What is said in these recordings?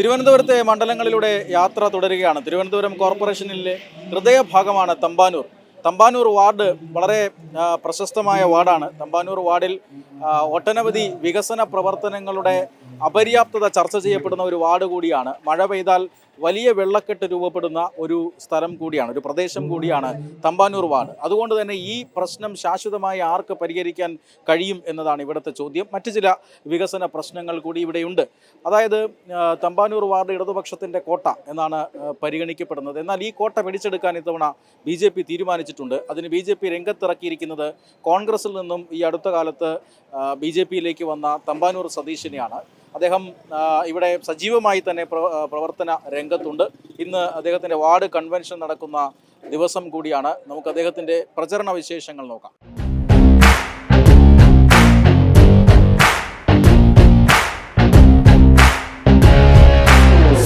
തിരുവനന്തപുരത്തെ മണ്ഡലങ്ങളിലൂടെ യാത്ര തുടരുകയാണ്. തിരുവനന്തപുരം കോർപ്പറേഷനിലെ ഹൃദയഭാഗമാണ് തമ്പാനൂർ. തമ്പാനൂർ വാർഡ് വളരെ പ്രശസ്തമായ വാർഡാണ്. തമ്പാനൂർ വാർഡിൽ ഒട്ടനവധി വികസന പ്രവർത്തനങ്ങളുടെ അപര്യാപ്തത ചർച്ച ചെയ്യപ്പെടുന്ന ഒരു വാർഡ് കൂടിയാണ്. മഴ പെയ്താൽ വലിയ വെള്ളക്കെട്ട് രൂപപ്പെടുന്ന ഒരു സ്ഥലം കൂടിയാണ് ഒരു പ്രദേശം കൂടിയാണ് തമ്പാനൂർ വാർഡ്. അതുകൊണ്ട് തന്നെ ഈ പ്രശ്നം ശാശ്വതമായി ആർക്ക് പരിഹരിക്കാൻ കഴിയും എന്നതാണ് ഇവിടുത്തെ ചോദ്യം. മറ്റു ചില വികസന പ്രശ്നങ്ങൾ കൂടി ഇവിടെയുണ്ട്. അതായത് തമ്പാനൂർ വാർഡ് ഇടതുപക്ഷത്തിന്റെ കോട്ട എന്നാണ് പരിഗണിക്കപ്പെടുന്നത്. എന്നാൽ ഈ കോട്ട പിടിച്ചെടുക്കാൻ ഇത്തവണ ബി ജെ പി തീരുമാനിച്ചിട്ടുണ്ട് അതിന് ബി ജെ പി രംഗത്തിറക്കിയിരിക്കുന്നത് കോൺഗ്രസിൽ നിന്നും ഈ അടുത്ത കാലത്ത് ബി ജെ പിയിലേക്ക് വന്ന തമ്പാനൂർ സതീശനെയാണ്. അദ്ദേഹം ഇവിടെ സജീവമായി തന്നെ പ്രവർത്തന രംഗത്തുണ്ട്. ഇന്ന് അദ്ദേഹത്തിന്റെ വാർഡ് കൺവെൻഷൻ നടക്കുന്ന ദിവസം കൂടിയാണ്. നമുക്ക് അദ്ദേഹത്തിന്റെ പ്രചരണ വിശേഷങ്ങൾ നോക്കാം.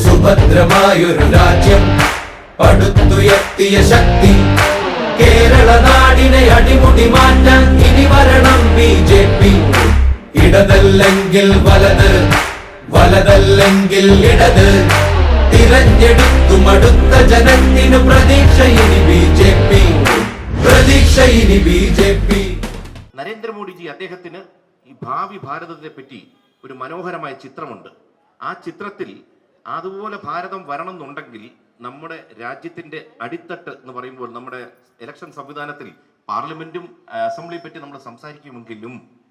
സുഭദ്രമായൊരു രാജ്യം പടുത്തുയർത്തിയ ശക്തി കേരള നാടിനെ അടിമുടി മാറ്റാൻ ഇനി വരണം ബി ജെ പി. ഇടതല്ലെങ്കിൽ വലത് വലതല്ലെങ്കിൽ ഇടത്. തിരഞ്ഞെടുക്കും അടുത്ത ജനത്തിന് പ്രതീക്ഷ ഇനി ബി ജെ പി. പ്രതീക്ഷ ഇനി ബി ജെ പി. നരേന്ദ്രമോദിജി അദ്ദേഹത്തിന് ഈ ഭാവി ഭാരതത്തെ പറ്റി ഒരു മനോഹരമായ ചിത്രമുണ്ട്. ആ ചിത്രത്തിൽ അതുപോലെ ഭാരതം വരണം എന്നുണ്ടെങ്കിൽ നമ്മുടെ രാജ്യത്തിന്റെ അടിത്തട്ട് എന്ന് പറയുമ്പോൾ നമ്മുടെ ഇലക്ഷൻ സംവിധാനത്തിൽ പാർലമെന്റും അസംബ്ലിയെ പറ്റി നമ്മൾ സംസാരിക്കുമെങ്കിലും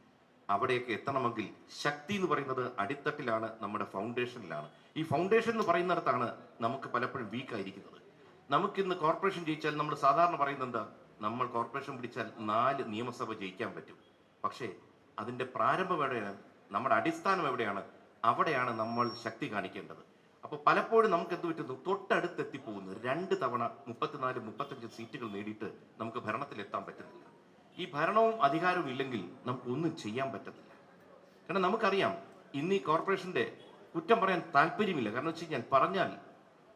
അവിടെയൊക്കെ എത്തണമെങ്കിൽ ശക്തി എന്ന് പറയുന്നത് അടിത്തട്ടിലാണ് നമ്മുടെ ഫൗണ്ടേഷനിലാണ് ഈ ഫൗണ്ടേഷൻ എന്ന് പറയുന്നിടത്താണ് നമുക്ക് പലപ്പോഴും വീക്ക് ആയിരിക്കുന്നത്. നമുക്കിന്ന് കോർപ്പറേഷൻ ജയിച്ചാൽ നമ്മൾ സാധാരണ പറയുന്നത് എന്താ? നമ്മൾ കോർപ്പറേഷൻ പിടിച്ചാൽ നാല് നിയമസഭ ജയിക്കാൻ പറ്റും. പക്ഷേ അതിന്റെ പ്രാരംഭം എവിടെയാണ്? നമ്മുടെ അടിസ്ഥാനം എവിടെയാണ്? അവിടെയാണ് നമ്മൾ ശക്തി കാണിക്കേണ്ടത്. അപ്പോൾ പലപ്പോഴും നമുക്ക് എന്ത് പറ്റുന്നു? തൊട്ടടുത്ത് എത്തിപ്പോകുന്നു രണ്ട് തവണ മുപ്പത്തിനാല് മുപ്പത്തഞ്ച് സീറ്റുകൾ നേടിയിട്ട് നമുക്ക് ഭരണത്തിൽ എത്താൻ പറ്റുന്നില്ല. ഈ ഭരണവും അധികാരവും ഇല്ലെങ്കിൽ നമുക്ക് ഒന്നും ചെയ്യാൻ പറ്റത്തില്ല. കാരണം നമുക്കറിയാം ഇന്ന് ഈ കോർപ്പറേഷന്റെ കുറ്റം പറയാൻ താല്പര്യമില്ല. കാരണം വെച്ച് കഴിഞ്ഞാൽ പറഞ്ഞാൽ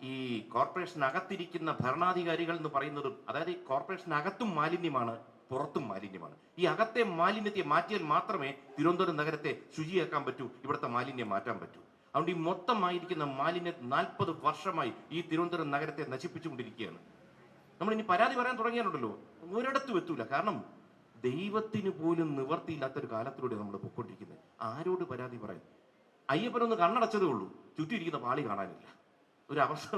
ഈ കോർപ്പറേഷനകത്തിരിക്കുന്ന ഭരണാധികാരികൾ എന്ന് പറയുന്നതും അതായത് ഈ കോർപ്പറേഷനകത്തും മാലിന്യമാണ് പുറത്തും മാലിന്യമാണ്. ഈ അകത്തെ മാലിന്യത്തെ മാറ്റിയാൽ മാത്രമേ തിരുവനന്തപുരം നഗരത്തെ ശുചിയാക്കാൻ പറ്റൂ ഇവിടുത്തെ മാലിന്യം മാറ്റാൻ പറ്റൂ. അതുകൊണ്ട് ഈ മൊത്തമായിരിക്കുന്ന മാലിന്യം നാൽപ്പത് വർഷമായി ഈ തിരുവനന്തപുരം നഗരത്തെ നശിപ്പിച്ചുകൊണ്ടിരിക്കുകയാണ്. നമ്മൾ ഇനി പരാതി പറയാൻ തുടങ്ങിയാലുണ്ടല്ലോ. ഒരിടത്തും എത്തൂല. കാരണം ദൈവത്തിന് പോലും നിവർത്തിയില്ലാത്തൊരു കാലത്തിലൂടെ നമ്മൾ പൊയ്ക്കൊണ്ടിരിക്കുന്നത്. ആരോട് പരാതി പറയാൻ? അയ്യപ്പനൊന്ന് കണ്ണടച്ചതേ ഉള്ളൂ. ചുറ്റിയിരിക്കുന്ന പാളി കാണാനില്ല. ഒരു അവസ്ഥ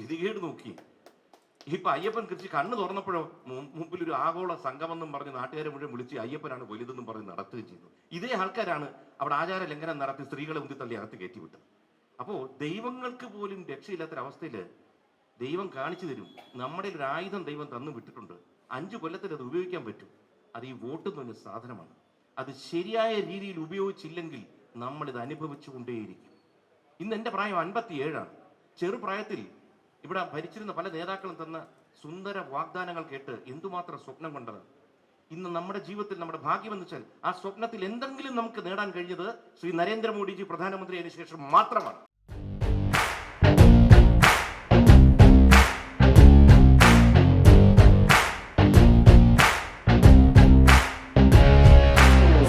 ഗതികേട് നോക്കി. ഇപ്പൊ അയ്യപ്പൻ കൃഷി കണ്ണു തുറന്നപ്പോഴോ മുമ്പിൽ ഒരു ആഗോള സംഘമെന്നും പറഞ്ഞ് നാട്ടുകാരെ മുഴുവൻ വിളിച്ച് അയ്യപ്പനാണ് വലുതെന്നും പറഞ്ഞ് നടത്തുകയും ചെയ്തു. ഇതേ ആൾക്കാരാണ് അവിടെ ആചാര ലംഘനം നടത്തി സ്ത്രീകളെ ഉന്തി തള്ളി അകത്ത് കയറ്റിവിട്ടത് അപ്പോ ദൈവങ്ങൾക്ക് പോലും രക്ഷയില്ലാത്തൊരവസ്ഥയിൽ ദൈവം കാണിച്ചു തരും. നമ്മുടെ ഒരു ആയുധം ദൈവം തന്നു വിട്ടിട്ടുണ്ട്. അഞ്ചു കൊല്ലത്തിൽ അത് ഉപയോഗിക്കാൻ പറ്റും. അത് ഈ വോട്ട് എന്ന് പറഞ്ഞ സാധനമാണ്. അത് ശരിയായ രീതിയിൽ ഉപയോഗിച്ചില്ലെങ്കിൽ നമ്മൾ ഇത് അനുഭവിച്ചു കൊണ്ടേയിരിക്കും ഇന്ന് എന്റെ പ്രായം അൻപത്തിയേഴാണ്. ചെറുപ്രായത്തിൽ ഇവിടെ ഭരിച്ചിരുന്ന പല നേതാക്കളും തന്ന സുന്ദര വാഗ്ദാനങ്ങൾ കേട്ട് എന്തുമാത്രം സ്വപ്നം കണ്ടത്? ഇന്ന് നമ്മുടെ ജീവിതത്തിൽ നമ്മുടെ ഭാഗ്യം എന്ന് വെച്ചാൽ ആ സ്വപ്നത്തിൽ എന്തെങ്കിലും നമുക്ക് നേടാൻ കഴിഞ്ഞത് ശ്രീ നരേന്ദ്രമോദിജി പ്രധാനമന്ത്രിയായതിനു ശേഷം മാത്രമാണ്.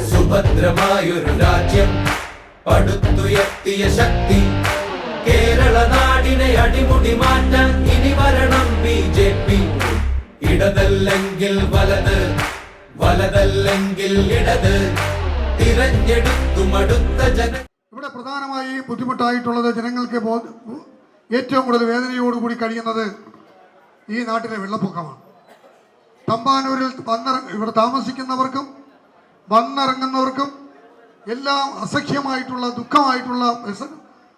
സുഭദ്രമായൊരു രാജ്യം പടുത്തുയർത്തിയ ശക്തി കേരള നാടിനെ അടിമുടി മാറ്റാൻ ഇനി വരണം ബി ജെ പി ഇടതല്ലെങ്കിൽ വലത് വലതല്ലെങ്കിൽ ഇടത്. തിരഞ്ഞെടുക്കും അടുത്ത ജന ഇവിടെ പ്രധാനമായി ബുദ്ധിമുട്ടായിട്ടുള്ളത് ജനങ്ങൾക്ക് ഏറ്റവും കൂടുതൽ വേദനയോടുകൂടി കഴിയുന്നത് ഈ നാട്ടിലെ വെള്ളപ്പൊക്കമാണ്. തമ്പാനൂരിൽ വന്നിറ ഇവിടെ താമസിക്കുന്നവർക്കും വന്നിറങ്ങുന്നവർക്കും എല്ലാം അസഖ്യമായിട്ടുള്ള ദുഃഖമായിട്ടുള്ള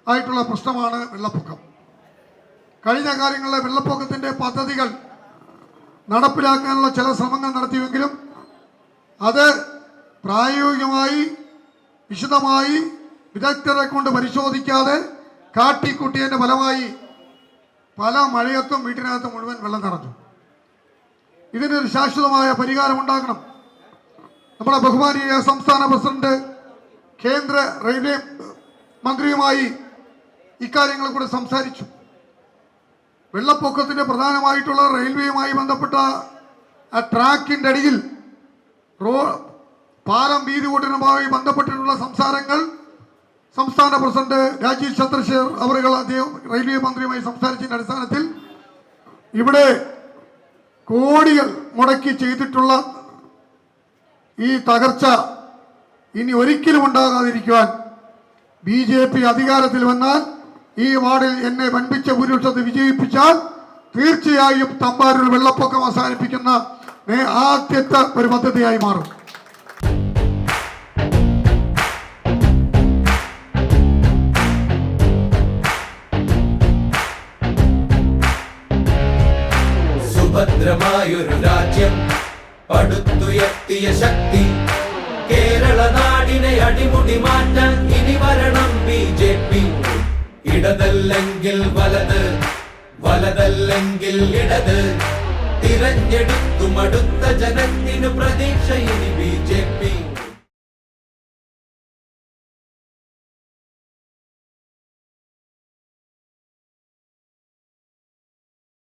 ആയിട്ടുള്ള പ്രശ്നമാണ് വെള്ളപ്പൊക്കം. കഴിഞ്ഞ കാലങ്ങളിലെ വെള്ളപ്പൊക്കത്തിന്റെ പദ്ധതികൾ നടപ്പിലാക്കാനുള്ള ചില ശ്രമങ്ങൾ നടത്തിയെങ്കിലും അത് പ്രായോഗികമായി വിശദമായി വിദഗ്ധരെ കൊണ്ട് പരിശോധിക്കാതെ കാട്ടിക്കൂട്ടിയതിന്റെ ഫലമായി പല മഴയത്തും വീട്ടിനകത്ത് മുഴുവൻ വെള്ളം നിറഞ്ഞു. ഇതിനൊരു ശാശ്വതമായ പരിഹാരം ഉണ്ടാക്കണം നമ്മുടെ ബഹുമാനീയ സംസ്ഥാന പ്രസിഡന്റ് കേന്ദ്ര റെയിൽവേ മന്ത്രിയുമായി ഇക്കാര്യങ്ങൾ കൂടെ സംസാരിച്ചു. വെള്ളപ്പൊക്കത്തിന്റെ പ്രധാനമായിട്ടുള്ള റെയിൽവേയുമായി ബന്ധപ്പെട്ട ആ ട്രാക്കിന്റെ അടിയിൽ റോ പാലം വീതി കൂട്ടിനുമായി ബന്ധപ്പെട്ടിട്ടുള്ള സംസാരങ്ങൾ സംസ്ഥാന പ്രസിഡന്റ് രാജീവ് ചന്ദ്രശേഖർ അവറുകൾ അദ്ദേഹം റെയിൽവേ മന്ത്രിയുമായി സംസാരിച്ചതിന്റെ അടിസ്ഥാനത്തിൽ ഇവിടെ കോടികൾ മുടക്കി ചെയ്തിട്ടുള്ള ഈ തകർച്ച ഇനി ഒരിക്കലും ഉണ്ടാകാതിരിക്കുവാൻ ബി ജെ പി അധികാരത്തിൽ വന്നാൽ ഈ വാർഡിൽ എന്നെ വൻപിച്ച ഭൂരിപക്ഷത്തെ വിജയിപ്പിച്ചാൽ തീർച്ചയായും തമ്പാരൂർ വെള്ളപ്പൊക്കം അവസാനിപ്പിക്കുന്ന ആദ്യത്തെ ഒരു പദ്ധതിയായി മാറും. സുഭദ്രമായൊരു രാജ്യം പടുത്തുയർത്തിയ ശക്തി കേരള വലത് വലതല്ലെങ്കിൽ ഇടത്. തിരഞ്ഞെടുത്തുമടുത്ത ജനത്തിനു